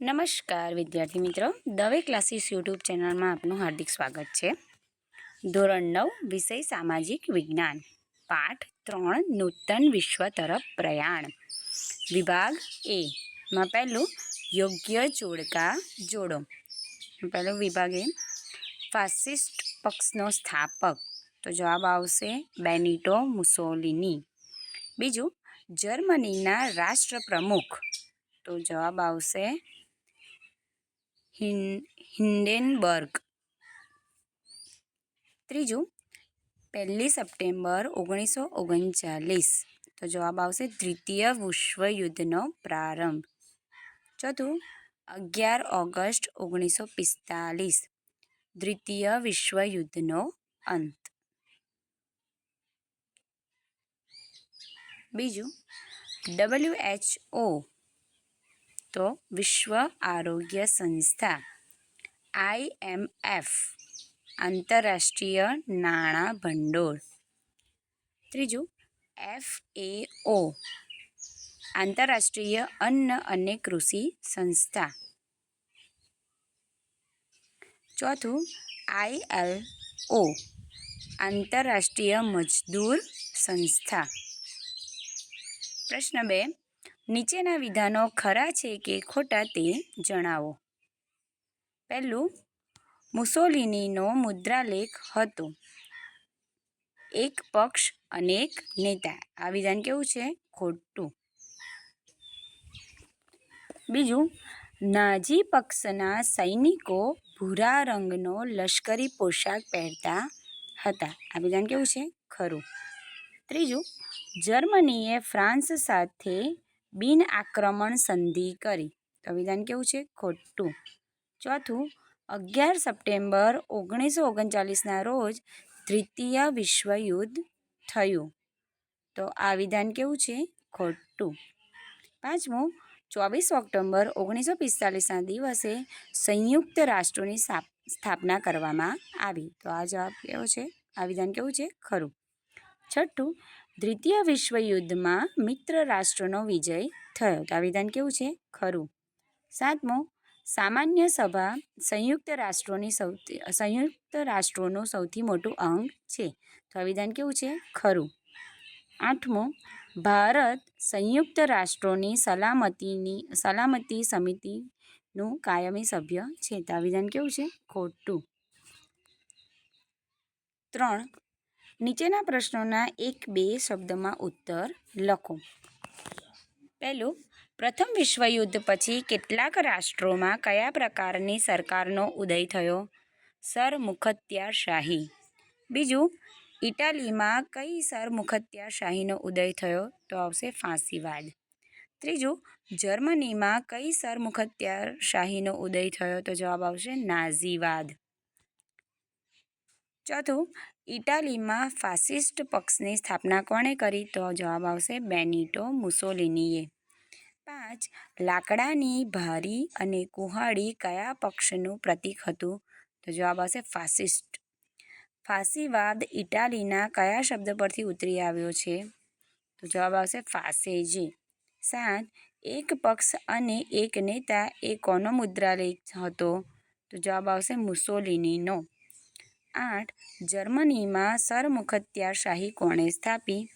નમસ્કાર, વિદ્યાર્થી મિત્રો. દવે ક્લાસીસ યુટ્યુબ ચેનલમાં આપનું હાર્દિક સ્વાગત છે. ધોરણ નવ, વિષય સામાજિક વિજ્ઞાન. પાઠ ત્રણ, નૂતન વિશ્વ તરફ પ્રયાણ. વિભાગ એ. માં પહેલું, યોગ્ય જોડકા જોડો. પહેલો વિભાગ એ. ફાસિસ્ટ પક્ષનો સ્થાપક. તો જવાબ આવશે બેનિટો મુસોલિની. બીજું, જર્મનીના રાષ્ટ્રપ્રમુખ. તો જવાબ આવશે હિન્ડેનબર્ગ ત્રીજું, પહેલી સપ્ટેમ્બર ઓગણીસો ઓગણચાલીસ. તો જવાબ આવશે દ્વિતીય વિશ્વયુદ્ધનો પ્રારંભ. ચોથું, અગિયાર ઓગસ્ટ ઓગણીસો પિસ્તાલીસ. દ્વિતીય વિશ્વયુદ્ધનો અંત. બીજું, ડબલ્યુ એચ ઓ તો વિશ્વ આરોગ્ય સંસ્થા આઈએમએફ આંતરરાષ્ટ્રીય નાણાં ભંડોળ. ત્રીજું, એફ એ ઓ, આંતરરાષ્ટ્રીય અન્ન અને કૃષિ સંસ્થા. ચોથું આઈએલ ઓ, આંતરરાષ્ટ્રીય મજદૂર સંસ્થા. પ્રશ્ન બે નીચેના વિધાનો ખરા છે કે ખોટા તે જણાવો. પહેલું, મુસોલિનીનો મુદ્રાલેખ હતો. એક પક્ષ અનેક નેતા. આ વિધાન કેવું છે? ખોટું. બીજું નાજી પક્ષના સૈનિકો ભૂરા રંગનો લશ્કરી પોશાક પહેરતા હતા. આ વિધાન કેવું છે? ખરું. ત્રીજું, જર્મનીએ ફ્રાન્સ સાથે બિન આક્રમણ સંધિ કરી. તો વિધાન કેવું છે? ખોટું. ચોથું, અગિયાર સપ્ટેમ્બર ઓગણીસો ઓગણચાલીસના રોજ દ્વિતીય વિશ્વયુદ્ધ થયું. તો આ વિધાન કેવું છે? ખોટું. પાંચમું, ચોવીસ ઓક્ટોબર ઓગણીસો પિસ્તાલીસના દિવસે સંયુક્ત રાષ્ટ્રોની સ્થાપના કરવામાં આવી. તો આ જવાબ કેવો છે? આ વિધાન કેવું છે? ખરું. છઠ્ઠું, દ્વિતીય વિશ્વયુદ્ધમાં મિત્ર રાષ્ટ્રનો વિજય થયો. તો આ વિધાન કેવું છે? ખરું. સાતમું, સામાન્ય સભા સંયુક્ત રાષ્ટ્રોની સૌથી, સંયુક્ત રાષ્ટ્રોનું સૌથી મોટું અંગ છે. તો આ વિધાન કેવું છે? ખરું. આઠમું, ભારત સંયુક્ત રાષ્ટ્રોની સલામતીની, સલામતી સમિતિનું કાયમી સભ્ય છે. તો આ વિધાન કેવું છે? ખોટું. ત્રણ નીચેના પ્રશ્નોના એક બે શબ્દમાં ઉત્તર લખો. પહેલું, પ્રથમ વિશ્વયુદ્ધ પછી કેટલાક રાષ્ટ્રોમાં કયા પ્રકારની સરકારનો ઉદય થયો? સરમુખત્યારશાહી બીજું, ઇટાલીમાં કઈ સરમુખત્યારશાહીનો ઉદય થયો? તો આવશે ફાંસીવાદ. ત્રીજું, જર્મનીમાં કઈ સરમુખત્યારશાહીનો ઉદય થયો? તો જવાબ આવશે નાઝીવાદ. ચોથું, ઇટાલીમાં ફાસિસ્ટ પક્ષની સ્થાપના કોણે કરી? તો જવાબ આવશે બેનિટો મુસોલિનીએ. પાંચ, લાકડાની ભારી અને કુહાડી કયા પક્ષનું પ્રતીક હતું? તો જવાબ આવશે ફાસિસ્ટ. ફાસીવાદ ઇટાલીના કયા શબ્દ પરથી ઉતરી આવ્યો છે? તો જવાબ આવશે ફાસેજી. સાત, એક પક્ષ અને એક નેતા એ કોનો મુદ્રાલેખ હતો? તો જવાબ આવશે મુસોલિનીનો. આઠ જર્મનીમાં સરમુખત્યારશાહી કોણે સ્થાપી?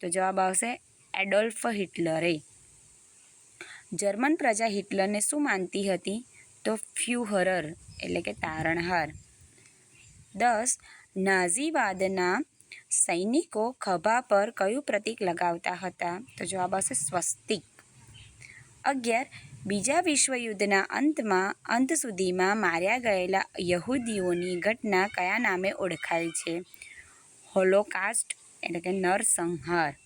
તો જવાબ આવશે એડોલ્ફ હિટલરે. જર્મન પ્રજા હિટલરને શું માનતી હતી? તો ફ્યુહરર, એટલે કે તારણહાર. દસ, નાઝીવાદના સૈનિકો ખભા પર કયું પ્રતીક લગાવતા હતા? તો જવાબ આવશે સ્વસ્તિક. અગિયાર બીજા વિશ્વયુદ્ધના અંતમાં, અંત સુધીમાં માર્યા ગયેલા યહૂદીઓની ઘટના કયા નામે ઓળખાય છે? હોલોકાસ્ટ એટલે કે નરસંહાર.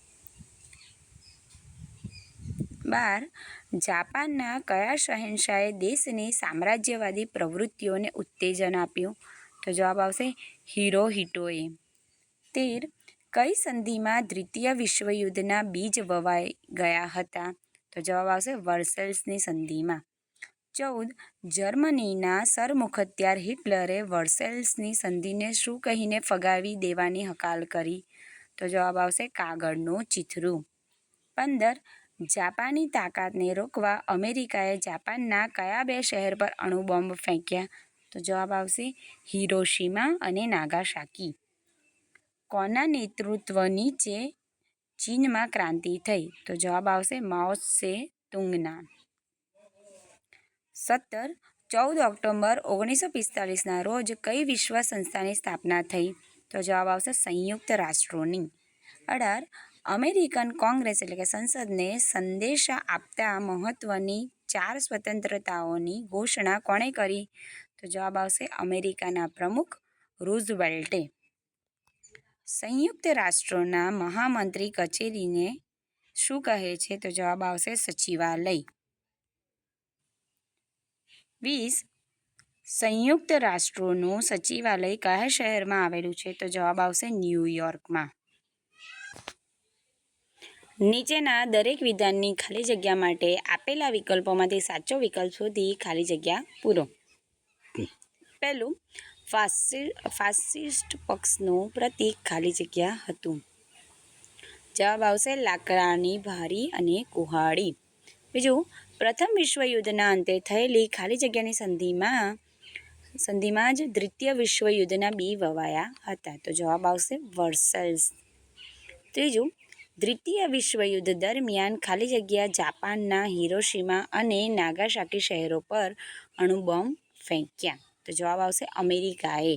બાર, જાપાનના કયા શહેનશાહે દેશની સામ્રાજ્યવાદી પ્રવૃત્તિઓને ઉત્તેજન આપ્યું? તો જવાબ આવશે હિરોહિટોએ. તેર, કઈ સંધિમાં દ્વિતીય વિશ્વયુદ્ધના બીજ વવાઈ ગયા હતા? તો જવાબ આવશે વર્સેલ્સની સંધિમાં. ચૌદ, જર્મનીના સરમુખત્યાર હિટલરે વર્સેલ્સની સંધિને શું કહીને ફગાવી દેવાની હકાલ કરી? તો જવાબ આવશે કાગળનું ચીથરું. પંદર, જાપાની તાકાતને રોકવા અમેરિકાએ જાપાનના કયા બે શહેર પર અણુબોમ્બ ફેંક્યા? તો જવાબ આવશે હિરોશિમા અને નાગાસાકી કોના નેતૃત્વ નીચે ચીનમાં ક્રાંતિ થઈ, તો જવાબ આવશે માઓ સે તુંગના. સત્તર, ચૌદ ઓક્ટોબર ઓગણીસો પિસ્તાલીસના રોજ કઈ વિશ્વ સંસ્થાની સ્થાપના થઈ? તો જવાબ આવશે સંયુક્ત રાષ્ટ્રોની. અઢાર, અમેરિકન કોંગ્રેસ એટલે કે સંસદને સંદેશા આપતા મહત્વની ચાર સ્વતંત્રતાઓની ઘોષણા કોણે કરી? તો જવાબ આવશે અમેરિકાના પ્રમુખ રૂઝવેલ્ટે. સંયુક્ત રાષ્ટ્રોના મહામંત્રી કચેરીને શું કહે છે? તો જવાબ આવશે સચિવાલય. વીસ, સંયુક્ત રાષ્ટ્રોનું સચિવાલય કયા શહેરમાં આવેલું છે? તો જવાબ આવશે ન્યૂયોર્કમાં નીચેના દરેક વિધાનની ખાલી જગ્યા માટે આપેલા વિકલ્પોમાંથી સાચો વિકલ્પ શોધી ખાલી જગ્યા પૂરો. પહેલું ફાસી, ફાસિસ્ટ પક્ષનું પ્રતીક ખાલી જગ્યા હતું. જવાબ આવશે લાકડાની ભારી અને કુહાડી. બીજું, પ્રથમ વિશ્વયુદ્ધના અંતે થયેલી ખાલી જગ્યાની સંધિમાં સંધિમાં જ દ્વિતીય વિશ્વયુદ્ધના બી વવાયા હતા. તો જવાબ આવશે વર્સલ્સ. ત્રીજું, દ્વિતીય વિશ્વયુદ્ધ દરમિયાન ખાલી જગ્યા જાપાનના હિરોશિમા અને નાગાસાકી શહેરો પર અણુબોમ્બ ફેંક્યા. તો જવાબ આવશે અમેરિકાએ.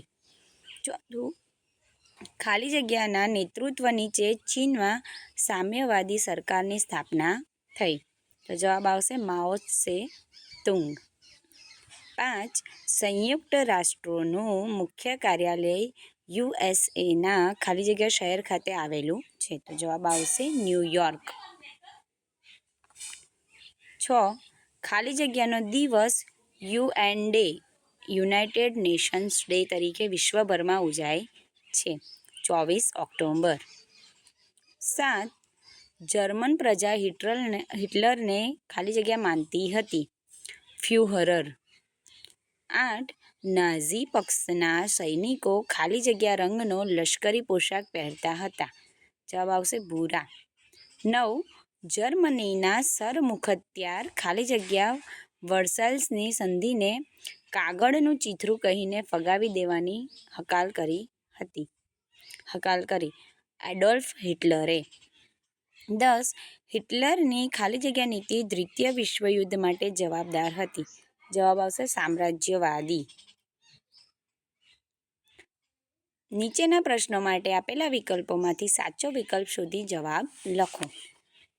ચોથું ખાલી જગ્યાના નેતૃત્વ નીચે ચીનમાં સામ્યવાદી સરકારની સ્થાપના થઈ. તો જવાબ આવશે માઓ સે તુંગ. પાંચ, સંયુક્ત રાષ્ટ્રોનું મુખ્ય કાર્યાલય યુએસએના ખાલી જગ્યા શહેર ખાતે આવેલું છે. તો જવાબ આવશે ન્યૂયોર્ક છ, ખાલી જગ્યાનો દિવસ UN day. United Nations day તરીકે વિશ્વભરમાં ઉજાય છે. ચોવીસ ઓક્ટોબર. સાત, જર્મન પ્રજા હિટલરને હિટલરને ખાલી જગ્યા માનતી હતી. ફ્યુહરર. આઠ, નાઝી પક્ષના સૈનિકો ખાલી જગ્યા રંગનો લશ્કરી પોશાક પહેરતા હતા. જવાબ આવશે ભૂરા. નવ, જર્મનીના સરમુખત્યાર ખાલી જગ્યા વર્સાલ્સની સંધિને કાગળનું ચીથરું કહીને ફગાવી દેવાની હકાલ કરી હતી. હકાલ કરી. એડોલ્ફ હિટલરે. દસ, હિટલરની ખાલી જગ્યા નીતિ દ્વિતીય વિશ્વયુદ્ધ માટે જવાબદાર હતી. જવાબ આવશે સામ્રાજ્યવાદી. નીચેના પ્રશ્નો માટે આપેલા વિકલ્પોમાંથી સાચો વિકલ્પ શોધી જવાબ લખો.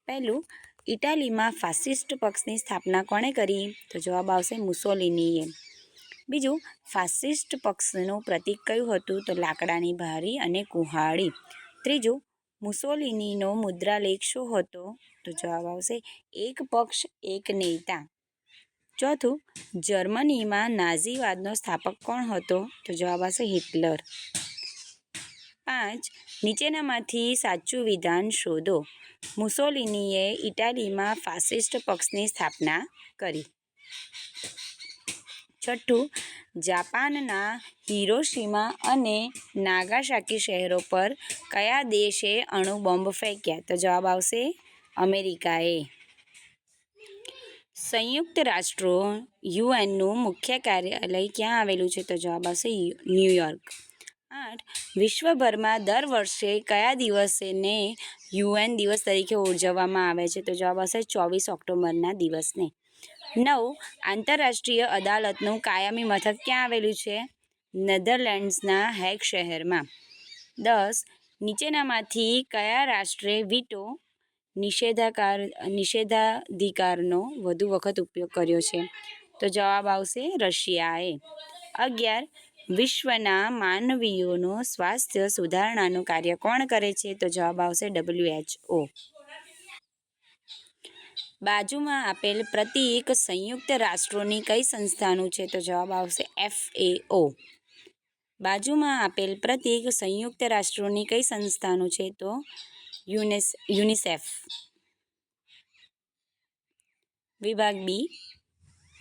પહેલું, ઇટાલીમાં ફાસિસ્ટ પક્ષની સ્થાપના કોણે કરી? તો જવાબ આવશે મુસોલિનીએ. બીજું, ફાસિસ્ટ પક્ષનું પ્રતીક કયું હતું તો લાકડાની ભારી અને કુહાડી. ત્રીજું, મુસોલિનીનો મુદ્રાલેખ શું હતો તો જવાબ આવશે, એક પક્ષ, એક નેતા. ચોથું, જર્મનીમાં નાઝીવાદનો સ્થાપક કોણ હતો તો જવાબ આવશે હિટલર. પાંચ, નીચેનામાંથી સાચું વિધાન શોધો. મુસોલિનીએ ઇટાલીમાં ફાસિસ્ટ પક્ષની સ્થાપના કરી. છઠ્ઠું, જાપાનના હિરોશીમા અને નાગાસાકી શહેરો પર કયા દેશે અણુ બોમ્બ ફેંક્યા? તો જવાબ આવશે અમેરિકાએ. સંયુક્ત રાષ્ટ્રો યુએનનું મુખ્ય કાર્યાલય ક્યાં આવેલું છે? તો જવાબ આવશે ન્યૂયોર્ક આઠ, વિશ્વભરમાં દર વર્ષે કયા દિવસને યુએન દિવસ તરીકે ઉજવવામાં આવે છે? તો જવાબ આવશે ચોવીસ ઓક્ટોબરના દિવસને. નવ, આંતરરાષ્ટ્રીય અદાલતનું કાયમી મથક ક્યાં આવેલું છે? નેધરલેન્ડ્સના હેગ શહેરમાં. દસ, નીચેનામાંથી કયા રાષ્ટ્રે વીટો નિષેધાકાર, નિષેધાધિકારનો વધુ વખત ઉપયોગ કર્યો છે? તો જવાબ આવશે રશિયાએ. અગિયાર, વિશ્વના માનવીઓનું સ્વાસ્થ્ય સુધારણાનું કાર્ય કોણ કરે છે? તો જવાબ આવશે ડબલ્યુએચઓ બાજુમાં આપેલ પ્રતીક સંયુક્ત રાષ્ટ્રોની કઈ સંસ્થાનું છે? તો જવાબ આવશે એફએઓ બાજુમાં આપેલ પ્રતીક સંયુક્ત રાષ્ટ્રોની કઈ સંસ્થાનું છે? તો યુનેસ, યુનિસેફ. વિભાગ બી.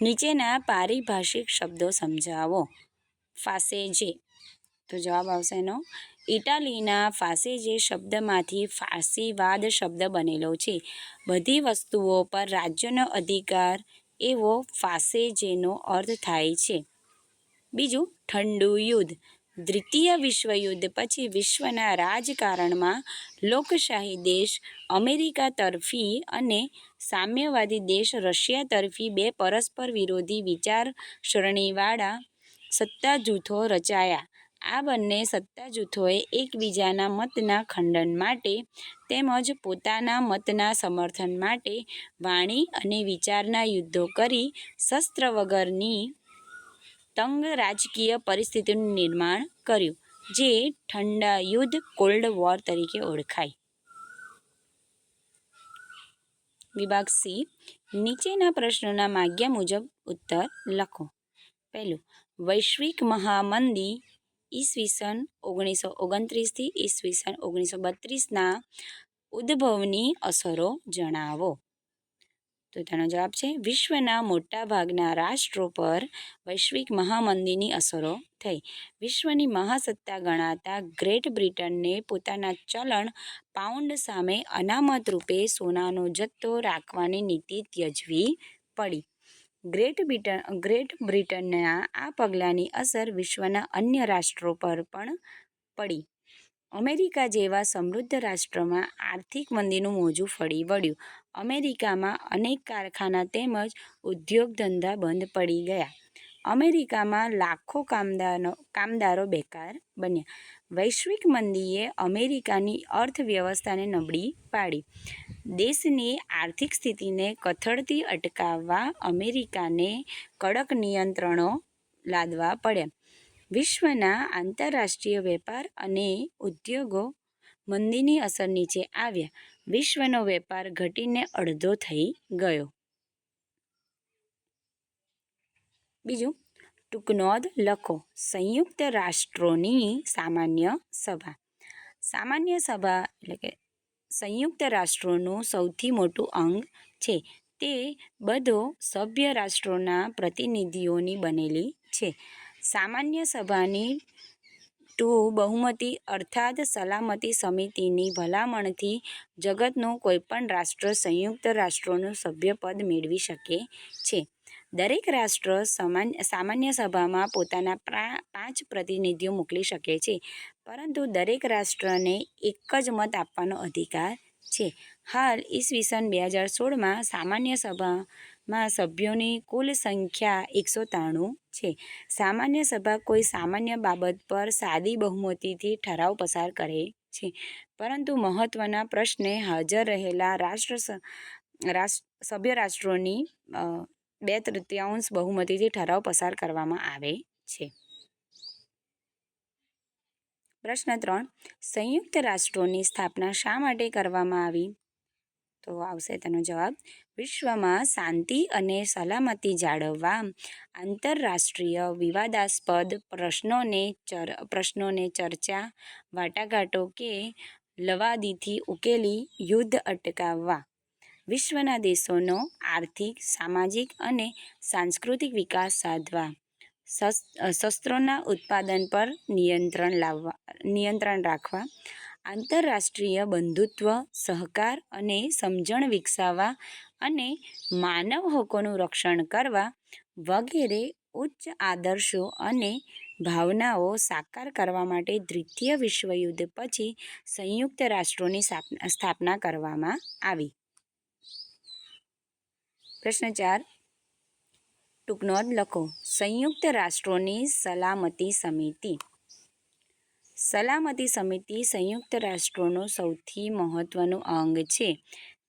નીચેના પારિભાષિક શબ્દો સમજાવો. ફાસેજે તો જવાબ આવશે એનો ઇટાલીના ફાસેજે શબ્દમાંથી ફાસીવાદ શબ્દ બનેલો છે. બધી વસ્તુઓ પર રાજ્યનો અધિકાર એવો ફાસેજેનો અર્થ થાય છે. બીજું, ઠંડુ યુદ્ધ. દ્વિતીય વિશ્વયુદ્ધ પછી વિશ્વના રાજકારણમાં લોકશાહી દેશ અમેરિકા તરફી અને સામ્યવાદી દેશ રશિયા તરફી બે પરસ્પર વિરોધી વિચારસરણીવાળા સત્તા જૂથો રચાયા. આ બંને સત્તા જૂથોએ એકબીજાના મતના ખંડન માટે તેમજ પોતાના મતના સમર્થન માટે વાણી અને વિચારના યુદ્ધો કરી શસ્ત્ર વગરની તંગ રાજકીય પરિસ્થિતિનું નિર્માણ કર્યું, જે ઠંડા યુદ્ધ, કોલ્ડ વોર તરીકે ઓળખાય. વિભાગ સી, નીચેના પ્રશ્નોના માગ્યા મુજબ ઉત્તર લખો. પહેલું, વૈશ્વિક મહામંદી ઈસવીસન ઓગણીસો ઓગણત્રીસથી ઈસવીસન ઓગણીસો બત્રીસના ઉદ્ભવની અસરો જણાવો. તો તેનો જવાબ છે, વિશ્વના મોટાભાગના રાષ્ટ્રો પર વૈશ્વિક મહામંદીની અસરો થઈ. વિશ્વની મહાસત્તા ગણાતા ગ્રેટ બ્રિટનને પોતાના ચલણ પાઉન્ડ સામે અનામત રૂપે સોનાનો જથ્થો રાખવાની નીતિ ત્યજવી પડી. ગ્રેટ બ્રિટન, ગ્રેટ બ્રિટનના આ પગલાંની અસર વિશ્વના અન્ય રાષ્ટ્રો પર પણ પડી. અમેરિકા જેવા સમૃદ્ધ રાષ્ટ્રમાં આર્થિક મંદીનું મોજું ફળી વળ્યું. અમેરિકામાં અનેક કારખાના તેમજ ઉદ્યોગ ધંધા બંધ પડી ગયા. અમેરિકામાં લાખો કામદારો કામદારો બેકાર બન્યા. વૈશ્વિક મંદીએ અમેરિકાની અર્થવ્યવસ્થાને નબળી પાડી. દેશની આર્થિક સ્થિતિને કથળતી અટકાવવા અમેરિકાને કડક નિયંત્રણો લાદવા પડ્યા. વિશ્વના આંતરરાષ્ટ્રીય વેપાર અને ઉદ્યોગો મંદીની અસર નીચે આવ્યા. વિશ્વનો વેપાર ઘટીને અડધો થઈ ગયો. બીજું ટૂંકનોંધ લખો, સંયુક્ત રાષ્ટ્રોની સામાન્ય સભા. સામાન્ય સભા એટલે કે સંયુક્ત રાષ્ટ્રોનું સૌથી મોટું અંગ છે. તે બધો સભ્ય રાષ્ટ્રોના પ્રતિનિધિઓની બનેલી છે. સામાન્ય સભાની ટુ બહુમતી અર્થાત સલામતી સમિતિની ભલામણથી જગતનું કોઈપણ રાષ્ટ્ર સંયુક્ત રાષ્ટ્રોનું સભ્યપદ મેળવી શકે છે. દરેક રાષ્ટ્ર સમાન્ય સભામાં પોતાના પાંચ પ્રતિનિધિઓ મોકલી શકે છે. પરંતુ દરેક રાષ્ટ્રને એક જ મત આપવાનો અધિકાર છે. હાલ ઈસવીસન બે હજાર સોળમાં સામાન્ય સભામાં સભ્યોની કુલ સંખ્યા એકસો ત્રાણું છે. સામાન્ય સભા કોઈ સામાન્ય બાબત પર સાદી બહુમતીથી ઠરાવ પસાર કરે છે. પરંતુ મહત્ત્વના પ્રશ્ને હાજર રહેલા રાષ્ટ્ર, સભ્ય રાષ્ટ્રોની બે તૃતીયાંશ બહુમતીથી ઠરાવ પસાર કરવામાં આવે છે. પ્રશ્ન ત્રણ, સંયુક્ત રાષ્ટ્રોની સ્થાપના શા માટે કરવામાં આવી? તો આવશે તેનો જવાબ, વિશ્વમાં શાંતિ અને સલામતી જાળવવા આંતરરાષ્ટ્રીય વિવાદાસ્પદ પ્રશ્નોને ચર, પ્રશ્નોને ચર્ચા, વાટાઘાટો કે લવાદીથી ઉકેલી યુદ્ધ અટકાવવા. વિશ્વના દેશોનો આર્થિક, સામાજિક અને સાંસ્કૃતિક વિકાસ સાધવા શસ્ત્રોના ઉત્પાદન પર નિયંત્રણ લાવવા, નિયંત્રણ રાખવા, આંતરરાષ્ટ્રીય બંધુત્વ, સહકાર અને સમજણ વિકસાવવા અને માનવ હકોનું રક્ષણ કરવા વગેરે ઉચ્ચ આદર્શો અને ભાવનાઓ સાકાર કરવા માટે દ્વિતીય વિશ્વયુદ્ધ પછી સંયુક્ત રાષ્ટ્રોની સ્થાપના કરવામાં આવી. પ્રશ્ન ચાર. ટૂંકનોંધ લખો. સંયુક્ત રાષ્ટ્રોની સલામતી સમિતિ. સલામતી સમિતિ સંયુક્ત રાષ્ટ્રોનું સૌથી મહત્ત્વનું અંગ છે.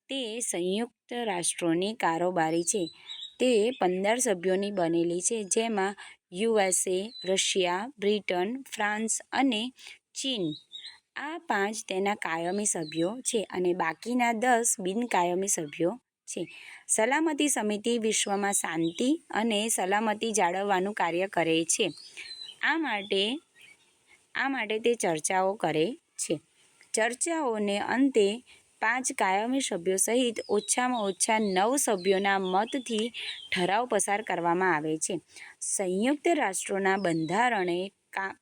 તે સંયુક્ત રાષ્ટ્રોની કારોબારી છે. તે પંદર સભ્યોની બનેલી છે, જેમાં યુએસએ, રશિયા, બ્રિટન, ફ્રાન્સ અને ચીન. આ પાંચ તેના કાયમી સભ્યો છે અને બાકીના દસ બિનકાયમી સભ્યો છે. સલામતી સમિતિ વિશ્વમાં શાંતિ અને સલામતી જાળવવાનું કાર્ય કરે છે. આ માટે આ માટે તે ચર્ચાઓ કરે છે. ચર્ચાઓને અંતે પાંચ કાયમી સભ્યો સહિત ઓછામાં ઓછા નવ સભ્યોના મતથી ઠરાવ પસાર કરવામાં આવે છે. સંયુક્ત રાષ્ટ્રોના બંધારણે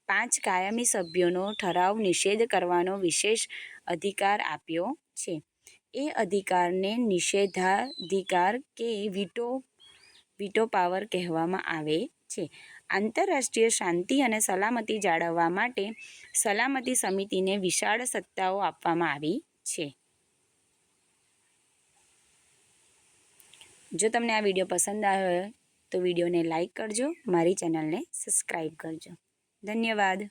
પાંચ કાયમી સભ્યોનો ઠરાવ નિષેધ કરવાનો વિશેષ અધિકાર આપ્યો છે. એ અધિકારને નિષેધાધિકાર કે વીટો વીટો પાવર કહેવામાં આવે છે. આંતરરાષ્ટ્રીય શાંતિ અને સલામતી જાળવવા માટે સલામતી સમિતિને વિશાળ સત્તાઓ આપવામાં આવી છે. જો તમને આ વીડિયો પસંદ આવ્યો તો વિડીયોને લાઈક કરજો, મારી ચેનલને સબસ્ક્રાઈબ કરજો. ધન્યવાદ.